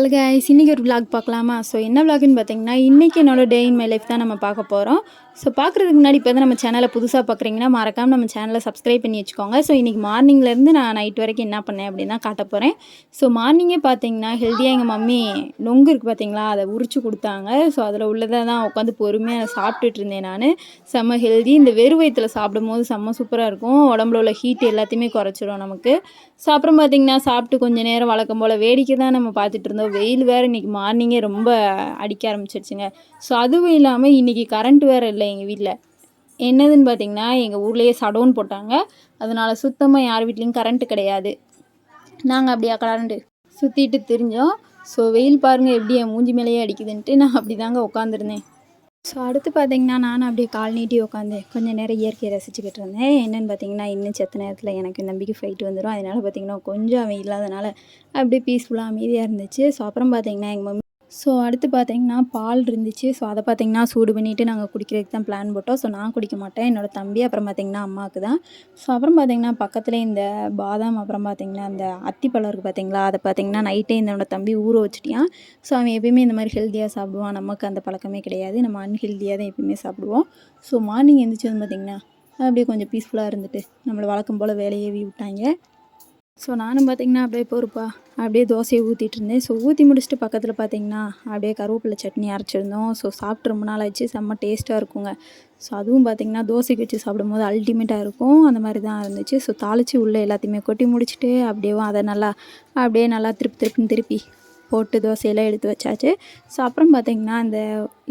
Hello guys இன்றைக்கி ஒரு vlog பார்க்கலாமா? ஸோ என்ன விளாக்னு பார்த்தீங்கன்னா இன்றைக்கி என்னோட டே இன் மை லைஃப் தான் நம்ம பார்க்க போகிறோம் ஸோ பார்க்குறதுக்கு முன்னாடி இப்போ தான் நம்ம சேனலை புதுசாக பார்க்குறீங்கன்னா மறக்காமல் நம்ம சேனலை சப்ஸ்கிரைப் பண்ணி வச்சுக்கோங்க. ஸோ இன்றைக்கி மார்னிங்லேருந்து நான் நைட் வரைக்கும் என்ன பண்ணேன் அப்படின்னு தான் காட்ட போகிறேன் ஸோ மார்னிங்கே பார்த்தீங்கன்னா ஹெல்த்தியாக எங்கள் மம்மி நொங்கு இருக்குது பார்த்தீங்களா? அதை உரிச்சு கொடுத்தாங்க. ஸோ அதில் உள்ளதை தான் உட்காந்து பொறுமையாக சாப்பிட்டுட்டு இருந்தேன் நான். செம்ம ஹெல்தி இந்த வெறும் சாப்பிடும்போது செம்ம சூப்பராக இருக்கும். உடம்புல உள்ள ஹீட் எல்லாத்தையுமே குறைச்சிரும் நமக்கு. ஸோ அப்புறம் பார்த்தீங்கன்னா சாப்பிட்டு கொஞ்சம் நேரம் வழக்கம் போல் வேடிக்கை தான் நம்ம பார்த்துட்டு இருந்தோம். வெயில் வேறு இன்றைக்கி மார்னிங்கே ரொம்ப அடிக்க ஆரம்பிச்சிருச்சுங்க. ஸோ அதுவும் இல்லாமல் இன்றைக்கி கரண்ட் வேறு இல்லை எங்கள் வீட்டில் என்னதுன்னு பார்த்தீங்கன்னா எங்கள் ஊர்லேயே சடவுன் போட்டாங்க. அதனால் சுத்தமாக யார் வீட்லேயும் கரண்ட்டு கிடையாது. நாங்கள் அப்படியா கரண்ட்டு சுற்றிட்டு திரிஞ்சோம். ஸோ வெயில் பாருங்கள் எப்படி என் மூஞ்சி மேலேயே அடிக்குதுன்ட்டு நான் அப்படி தாங்க உட்காந்துருந்தேன் ஸோ அடுத்து பார்த்தீங்கன்னா நானும் அப்படியே கால் நீட்டி உட்காந்து கொஞ்சம் நேரம் இயற்கையை ரசிச்சுக்கிட்டு இருந்தேன். என்னென்னு பார்த்தீங்கன்னா இன்னும் செத்த நேரத்தில் எனக்கு நம்பிக்கை ஃபைட் வந்துடும் அதனால் பார்த்தீங்கன்னா கொஞ்சம் அவன் இல்லாதனால அப்படியே பீஸ்ஃபுல்லாக அமைதியாக இருந்துச்சு. ஸோ அப்புறம் பார்த்தீங்கன்னா எங்கள் மம்மி ஸோ அடுத்து பார்த்தீங்கன்னா பால் இருந்துச்சு. ஸோ அதை பார்த்தீங்கன்னா சூடு பண்ணிவிட்டு நாங்கள் குடிக்கிறதுக்கு தான் பிளான் போட்டோம். ஸோ நான் குடிக்க மாட்டேன். என்னோடய தம்பி அப்புறம் பார்த்தீங்கன்னா அம்மாவுக்கு தான் ஸோ அப்புறம் பார்த்தீங்கன்னா பக்கத்தில் இந்த பாதாம் அப்புறம் பார்த்தீங்கன்னா அந்த அத்திப்பழம் இருக்குது பார்த்தீங்களா அதை பார்த்தீங்கன்னா நைட்டே என்னோட தம்பி ஊற வச்சுட்டியான். ஸோ அவன் எப்பயுமே இந்த மாதிரி ஹெல்த்தியாக சாப்பிடுவான். நமக்கு அந்த பழக்கமே கிடையாது. நம்ம அன்ஹெல்த்தியாக தான் எப்பயுமே சாப்பிடுவோம். ஸோ மார்னிங் எழுந்திரிச்சு வந்து பார்த்தீங்கன்னா அப்படியே கொஞ்சம் பீஸ்ஃபுல்லாக இருந்துட்டு நம்மளை வழக்கம் போல் வேலையே விட்டாங்க. ஸோ நானும் பார்த்தீங்கன்னா அப்படியே பொறுப்பா அப்படியே தோசையை ஊற்றிட்டு இருந்தேன். ஸோ ஊற்றி முடிச்சுட்டு பக்கத்தில் பார்த்தீங்கன்னா அப்படியே கருவேப்பிலை சட்னி அரைச்சிருந்தோம். ஸோ சாப்பிட்டு ரொம்ப நாள் ஆச்சு செம்ம டேஸ்ட்டாக இருக்குங்க. ஸோ அதுவும் பார்த்தீங்கன்னா தோசைக்கு வச்சு சாப்பிடும்போது அல்டிமேட்டாக இருக்கும். அந்த மாதிரி தான் இருந்துச்சு. ஸோ தாளித்து உள்ளே எல்லாத்தையுமே கொட்டி முடிச்சுட்டு அப்படியேவும் அதை நல்லா அப்படியே நல்லா திருப்பி திருப்பின்னு திருப்பி போட்டு தோசையெல்லாம் எடுத்து வச்சாச்சு. ஸோ அப்புறம் பார்த்தீங்கன்னா அந்த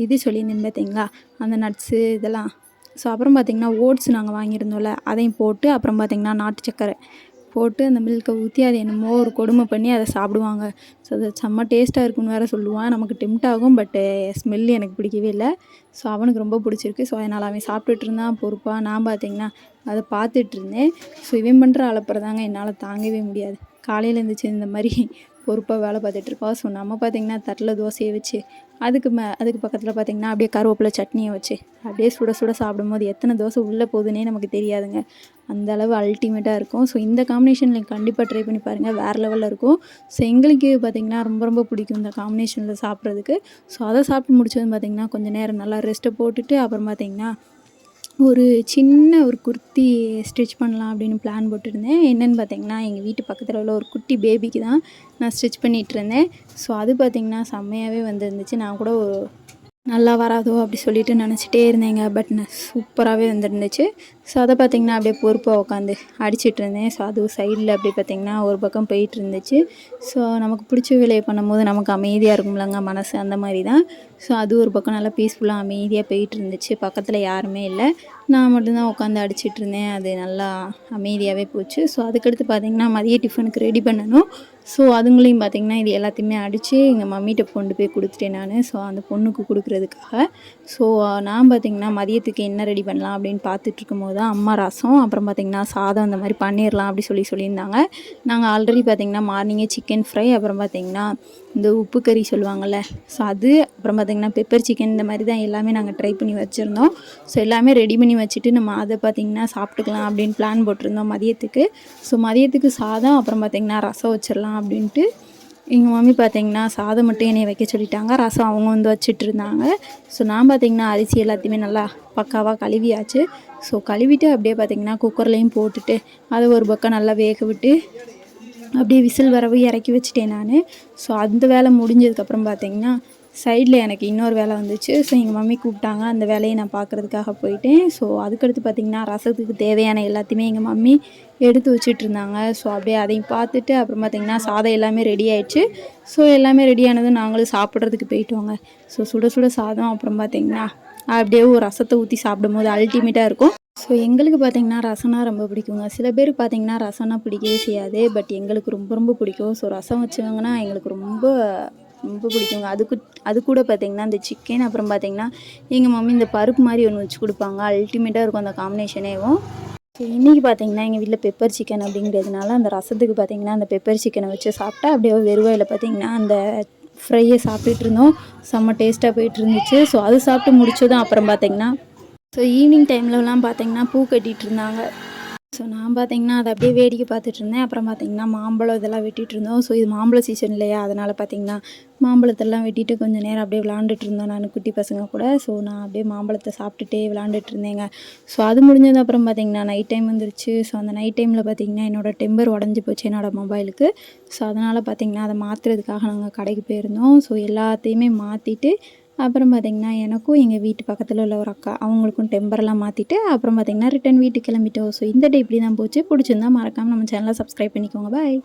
இது சொல்லியிருந்தேன் பார்த்தீங்களா அந்த நட்ஸு இதெல்லாம். ஸோ அப்புறம் பார்த்தீங்கன்னா ஓட்ஸ் நாங்கள் வாங்கியிருந்தோம்ல அதையும் போட்டு அப்புறம் பார்த்தீங்கன்னா நாட்டு சக்கரை போட்டு அந்த மில்கை ஊற்றி அது என்னமோ ஒரு கொடுமை பண்ணி அதை சாப்பிடுவாங்க. ஸோ அது செம்ம டேஸ்ட்டாக இருக்குன்னு வேறு சொல்லுவான். நமக்கு டெம்ட் ஆகும் பட்டு ஸ்மெல் எனக்கு பிடிக்கவே இல்லை. ஸோ அவனுக்கு ரொம்ப பிடிச்சிருக்கு. ஸோ அதனால் அவன் சாப்பிட்டுட்டு இருந்தான் பொறுப்பாக நான் பார்த்தீங்கன்னா அதை பார்த்துட்டு இருந்தேன். ஸோ இவன் பண்ணுற அளப்புறதாங்க என்னால் தாங்கவே முடியாது. காலையில் இருந்துச்சு இந்த மாதிரி பொறுப்பாக வேலை பார்த்துட்டு ஸோ நம்ம பார்த்திங்கன்னா தட்டில் தோசையை வச்சு அதுக்கு மே அதுக்கு பக்கத்தில் பார்த்திங்கன்னா அப்படியே கருவேப்பிலை சட்னியை வச்சு அப்படியே சுட சுட சாப்பிடும்போது எத்தனை தோசை உள்ளே போகுதுன்னே நமக்கு தெரியாதுங்க. அந்த அளவு அல்டிமேட்டாக இருக்கும். ஸோ இந்த காம்பினேஷனில் கண்டிப்பாக ட்ரை பண்ணி பாருங்கள் வேறு லெவலில் இருக்கும். ஸோ எங்களுக்கு பார்த்திங்கன்னா ரொம்ப ரொம்ப பிடிக்கும் இந்த காம்பினேஷனில் சாப்பிட்றதுக்கு. ஸோ அதை சாப்பிட்டு முடிச்சதும் பார்த்திங்கன்னா கொஞ்சம் நேரம் நல்லா ரெஸ்ட்டை போட்டுட்டு அப்புறம் பார்த்திங்கன்னா ஒரு சின்ன ஒரு குர்த்தி ஸ்டிச் பண்ணலாம் அப்படின்னு பிளான் போட்டிருந்தேன். என்னென்னு பார்த்தீங்கன்னா எங்கள் வீட்டு பக்கத்தில் உள்ள ஒரு குட்டி பேபிக்கு தான் நான் ஸ்டிச் பண்ணிகிட்டு இருந்தேன். ஸோ அது பார்த்திங்கன்னா செம்மையாகவே வந்துருந்துச்சு. நான் கூட நல்லா வராதோ அப்படி சொல்லிட்டு நினச்சிட்டே இருந்தேங்க. பட் நான் சூப்பராகவே வந்துருந்துச்சு. ஸோ அதை பார்த்திங்கன்னா அப்படியே பொறுப்பாக உட்காந்து அடிச்சிட்டு இருந்தேன் ஸோ அது சைடில் அப்படி பார்த்திங்கன்னா ஒரு பக்கம் போயிட்டு இருந்துச்சு ஸோ நமக்கு பிடிச்ச வேலையை பண்ணும்போது நமக்கு அமைதியாக இருக்கும்லங்க மனசு அந்த மாதிரி தான் ஸோ அது ஒரு பக்கம் நல்லா பீஸ்ஃபுல்லாக அமைதியாக போயிட்டு இருந்துச்சு பக்கத்தில் யாருமே இல்லை. நான் மட்டும்தான் உட்காந்து அடிச்சிட்டு இருந்தேன் அது நல்லா அமைதியாகவே போச்சு. ஸோ அதுக்கடுத்து பார்த்திங்கன்னா மதிய டிஃபனுக்கு ரெடி பண்ணணும். ஸோ அதுங்களையும் பார்த்திங்கன்னா இது எல்லாத்தையுமே அடித்து எங்கள் மம்மிகிட்ட கொண்டு போய் கொடுத்துட்டேன் நான். ஸோ அந்த பொண்ணுக்கு கொடுக்குறதுக்காக. ஸோ நான் பார்த்திங்கன்னா மதியத்துக்கு என்ன ரெடி பண்ணலாம் அப்படின்னு பார்த்துட்ருக்கும் போது தான் அம்மா ரசம் அப்புறம் பார்த்திங்கன்னா சாதம் அந்த மாதிரி பண்ணிடலாம் அப்படி சொல்லி சொல்லியிருந்தாங்க. நாங்கள் ஆல்ரெடி பார்த்திங்கன்னா மார்னிங்கே சிக்கன் ஃப்ரை அப்புறம் பார்த்திங்கன்னா இந்த உப்பு கறி சொல்லுவாங்கள்ல ஸோ அது அப்புறம் பார்த்திங்கன்னா பெப்பர் சிக்கன் இந்த மாதிரி தான் எல்லாமே நாங்கள் ட்ரை பண்ணி வச்சுருந்தோம். ஸோ எல்லாமே ரெடி பண்ணி வச்சுட்டு நம்ம அதை பார்த்திங்கன்னா சாப்பிட்டுக்கலாம் அப்படின்னு பிளான் போட்டிருந்தோம் மதியத்துக்கு. ஸோ மதியத்துக்கு சாதம் அப்புறம் பார்த்திங்கன்னா ரசம் வச்சிடலாம் அப்படின்ட்டு எங்கள் மம்மி பார்த்தீங்கன்னா சாதம் மட்டும் என்னை வைக்க சொல்லிட்டாங்க. ரசம் அவங்க வந்து வச்சுட்டு இருந்தாங்க. ஸோ நான் பார்த்தீங்கன்னா அரிசி எல்லாத்தையுமே நல்லா பக்காவாக கழுவியாச்சு. ஸோ கழுவிட்டு அப்படியே பார்த்திங்கன்னா குக்கர்லேயும் போட்டுட்டு அதை ஒரு பக்கம் நல்லா வேக விட்டு அப்படியே விசில் வரவு இறக்கி வச்சுட்டேன் நான். ஸோ அந்த வேலை முடிஞ்சதுக்கப்புறம் பார்த்திங்கன்னா சைடில் எனக்கு இன்னொரு வேலை வந்துச்சு. ஸோ எங்கள் மம்மி கூப்பிட்டாங்க. அந்த வேலையை நான் பார்க்குறதுக்காக போயிட்டேன். ஸோ அதுக்கடுத்து பார்த்திங்கன்னா ரசத்துக்கு தேவையான எல்லாத்தையுமே எங்கள் மம்மி எடுத்து வச்சுட்டு இருந்தாங்க ஸோ அப்படியே அதையும் பார்த்துட்டு அப்புறம் பார்த்திங்கன்னா சாதம் எல்லாமே ரெடி ஆயிடுச்சு. ஸோ எல்லாமே ரெடி ஆனதும் நாங்களும் சாப்பிட்றதுக்கு போயிட்டோங்க. ஸோ சுட சுட சாதம் அப்புறம் பார்த்திங்கன்னா அப்படியே ஒரு ரசத்தை ஊற்றி சாப்பிடும்போது அல்டிமேட்டாக இருக்கும். ஸோ எங்களுக்கு பார்த்திங்கன்னா ரசம்னா ரொம்ப பிடிக்குங்க. சில பேர் பார்த்திங்கன்னா ரசம்னா பிடிக்கவே செய்யாது. பட் எங்களுக்கு ரொம்ப ரொம்ப பிடிக்கும். ஸோ ரசம் வச்சவங்கன்னா எங்களுக்கு ரொம்ப ரொம்ப பிடிக்குங்க. அதுக்கு அது கூட பார்த்திங்கன்னா இந்த சிக்கன் அப்புறம் பார்த்திங்கன்னா எங்கள் மம்மி இந்த பருப்பு மாதிரி ஒன்று வச்சு கொடுப்பாங்க. அல்டிமேட்டாக இருக்கும் அந்த காம்பினேஷனேவும் ஸோ இன்றைக்கி பார்த்தீங்கன்னா எங்கள் வீட்டில் பெப்பர் சிக்கன் அப்படிங்கிறதுனால அந்த ரசத்துக்கு பார்த்திங்கன்னா அந்த பெப்பர் சிக்கனை வச்சு சாப்பிட்டா அப்படியே வெறுவாயில் பார்த்திங்கன்னா அந்த ஃப்ரையை சாப்பிட்டுட்டு இருந்தோம். செம்ம டேஸ்ட்டாக போயிட்டு இருந்துச்சு. ஸோ அது சாப்பிட்டு முடிச்சதும் அப்புறம் பார்த்திங்கன்னா ஸோ ஈவினிங் டைம்லலாம் பார்த்திங்கன்னா பூ கட்டிகிட்டு இருந்தாங்க. ஸோ நான் பார்த்தீங்கன்னா அதை அப்படியே வேடிக்கை பார்த்துட்டு இருந்தேன். அப்புறம் பார்த்தீங்கன்னா மாம்பழம் இதெல்லாம் வெட்டிகிட்டு இருந்தோம். ஸோ இது மாம்பழ சீசன் இல்லையா? அதனால் பார்த்தீங்கன்னா மாம்பழத்தெல்லாம் வெட்டிட்டு கொஞ்சம் நேரம் அப்படியே விளாண்டுட்டு இருந்தோம் நான் குட்டி பசங்க கூட. ஸோ நான் அப்படியே மாம்பழத்தை சாப்பிட்டுட்டே விளாண்டுட்டு இருந்தேங்க. ஸோ அது முடிஞ்சது அப்புறம் பார்த்தீங்கன்னா நைட் டைம் வந்துருச்சு. ஸோ அந்த நைட் டைமில் பார்த்தீங்கன்னா என்னோட டெம்பர் உடஞ்சி போச்சு என்னோடய மொபைலுக்கு ஸோ அதனால் பார்த்தீங்கன்னா அதை மாற்றுறதுக்காக நாங்கள் கடைக்கு போயிருந்தோம். ஸோ எல்லாத்தையுமே மாற்றிட்டு அப்புறம் பார்த்திங்கன்னா எனக்கும் எங்கள் வீட்டு பக்கத்தில் உள்ள ஒரு அக்கா அவங்களுக்கும் டெம்பரெல்லாம் மாற்றிட்டு அப்புறம் பார்த்திங்கன்னா ரிட்டன் வீட்டுக்கு கிளம்பிட்டோம். ஸோ இந்த டே இப்படி தான் போச்சு. பிடிச்சிருந்தா மறக்காமல் நம்ம சேனலை சப்ஸ்கிரைப் பண்ணிக்கோங்க. பாய்